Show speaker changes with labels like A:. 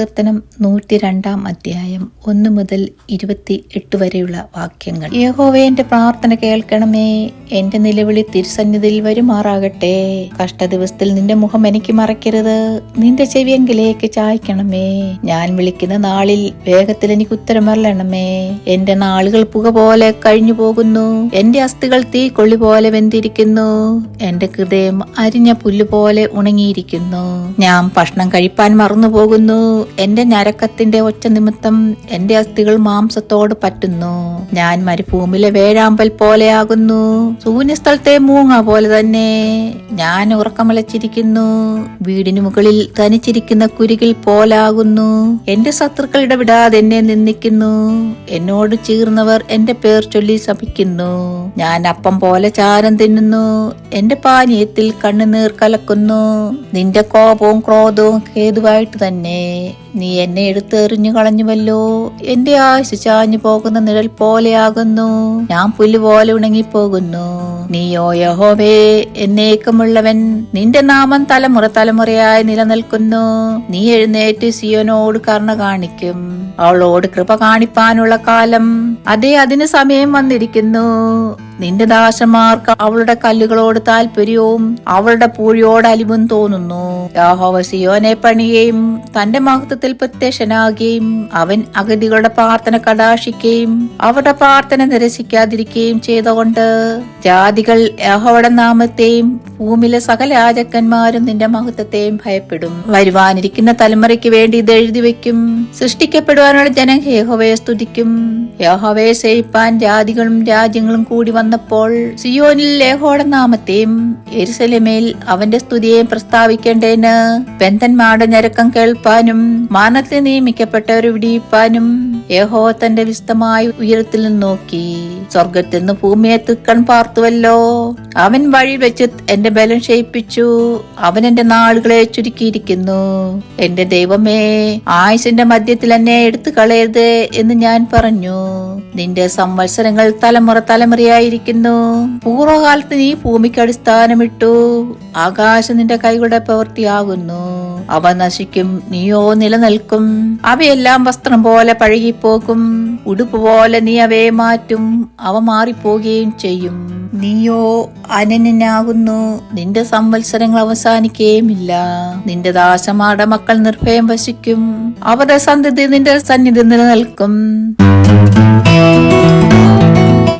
A: സങ്കീർത്തനം നൂറ്റി രണ്ടാം അധ്യായം ഒന്ന് മുതൽ ഇരുപത്തി എട്ട് വരെയുള്ള വാക്യങ്ങൾ. യഹോവെ എന്റെ പ്രാർത്ഥന കേൾക്കണമേ. എന്റെ നിലവിളി തിരുസന്നിധിയിൽ വരുമാറാകട്ടെ. കഷ്ടദിവസത്തിൽ നിന്റെ മുഖം എനിക്ക് മറയ്ക്കരുത്. നിന്റെ ചെവിയെങ്കിലേക്ക് ചായ്ക്കണമേ. ഞാൻ വിളിക്കുന്ന നാളിൽ വേഗത്തിൽ എനിക്ക് ഉത്തരമറലണമേ എന്റെ നാളുകൾ പുക പോലെ കഴിഞ്ഞു പോകുന്നു എന്റെ അസ്ഥികൾ തീ കൊള്ളി പോലെ വെന്തിരിക്കുന്നു. എന്റെ ഹൃദയം അരിഞ്ഞ പുല്ല് പോലെ ഉണങ്ങിയിരിക്കുന്നു. ഞാൻ ഭക്ഷണം കഴിപ്പാൻ മറന്നുപോകുന്നു. എന്റെ ഞരക്കത്തിന്റെ ഒറ്റ നിമിത്തം എന്റെ അസ്ഥികൾ മാംസത്തോട് പറ്റുന്നു. ഞാൻ മരുഭൂമിയിലെ വേഴാമ്പൽ പോലെയാകുന്നു. ശൂന്യസ്ഥലത്തെ മൂങ്ങ പോലെ തന്നെ ഞാൻ ഉറക്കമലച്ചിരിക്കുന്നു. വീടിന് മുകളിൽ തനിച്ചിരിക്കുന്ന കുരുകിൽ പോലാകുന്നു. എന്റെ ശത്രുക്കൾ ഇടവിടാതെ എന്നെ നിന്ദിക്കുന്നു. എന്നോട് ചീർന്നവർ എന്റെ പേർ ചൊല്ലി ശപിക്കുന്നു. ഞാൻ അപ്പം പോലെ ചാരം തിന്നുന്നു. എന്റെ പാനീയത്തിൽ കണ്ണുനീർ കലക്കുന്നു. നിന്റെ കോപവും ക്രോധവും ഹേതുവായിട്ട് തന്നെ നീ എന്നെ എടുത്തെറിഞ്ഞു കളഞ്ഞുവല്ലോ. എന്റെ ആയുസ് ചാഞ്ഞു പോകുന്ന നിഴൽ പോലെയാകുന്നു. ഞാൻ പുല്ല് പോലെ ഉണങ്ങിപ്പോകുന്നു. നീയോ യഹോവേ എന്നേക്കമുള്ളവൻ നിന്റെ നാമം തലമുറ തലമുറയായി നിലനിൽക്കുന്നു. നീ എഴുന്നേറ്റ് സിയോനോട് കർണ കാണിക്കും. അവളോട് കൃപ കാണിപ്പാനുള്ള കാലം അതേ അതിന് സമയം വന്നിരിക്കുന്നു. നിന്റെ ദാസന്മാർക്ക് അവളുടെ കല്ലുകളോട് താല്പര്യവും അവളുടെ പൂഴിയോട് അലിവും തോന്നുന്നു. യഹോവ സിയോനെ പണിയെയും തന്റെ മഹത്വത്തിൽ പ്രത്യക്ഷനാകുകയും അവൻ അഗതികളുടെ പ്രാർത്ഥന കടാക്ഷിക്കുകയും അവരുടെ പ്രാർത്ഥന നിരസിക്കാതിരിക്കുകയും ചെയ്തുകൊണ്ട് ജാതികൾ യഹോവയുടെ നാമത്തെയും ഭൂമിയിലെ സകല രാജക്കന്മാരും നിന്റെ മഹത്വത്തെയും ഭയപ്പെടും. വരുവാനിരിക്കുന്ന തലമുറയ്ക്ക് വേണ്ടി ഇത് എഴുതി വെക്കും സൃഷ്ടിക്കപ്പെടുവാനുള്ള ജനം യഹോവയെ സ്തുതിക്കും. യഹോവയെ സേവിപ്പാൻ ജാതികളും രാജ്യങ്ങളും കൂടി വന്നപ്പോൾ സിയോനിൽ ലേഹോടെ നാമത്തെയും എരുസലമേൽ അവന്റെ സ്തുതിയെയും പ്രസ്താവിക്കേണ്ടതിന് ബന്ധന്മാരുടെ ഞരക്കം കേൾപ്പാനും മാനത്തിൽ നിയമിക്കപ്പെട്ടവർ ഇപ്പാനും യഹോ തന്റെ വിശദമായ ഉയരത്തിൽ നിന്ന് നോക്കി സ്വർഗത്തിൽ നിന്ന് ഭൂമിയെ തിക്കൺ പാർത്തുവല്ലോ. അവൻ വഴി വെച്ച് എന്റെ ബലം ക്ഷയിപ്പിച്ചു. അവൻ എന്റെ നാളുകളെ ചുരുക്കിയിരിക്കുന്നു. എന്റെ ദൈവമേ ആയുസിന്റെ മധ്യത്തിൽ എന്നെ എടുത്തു കളയരുത് എന്ന് ഞാൻ പറഞ്ഞു. നിന്റെ സംവത്സരങ്ങൾ തലമുറ തലമുറയായിരിക്കുന്നു. പൂർവകാലത്ത് നീ ഭൂമിക്ക് അടിസ്ഥാനമിട്ടു. ആകാശം നിന്റെ കൈകളുടെ പ്രവൃത്തിയാകുന്നു. അവ നശിക്കും നീയോ നിലനിൽക്കും. അവയെല്ലാം വസ്ത്രം പോലെ പഴകിപ്പോകും. ഉടുപ്പ് പോലെ നീ അവയെ മാറ്റും അവ മാറിപ്പോകുകയും ചെയ്യും. നീയോ അനന്യനാകുന്നു നിന്റെ സംവത്സരങ്ങൾ അവസാനിക്കുകയുമില്ല. നിന്റെ ദാശമാട മക്കൾ നിർഭയം വശിക്കും അവരുടെ സന്ധിതി നിന്റെ സന്നിധി നിലനിൽക്കും.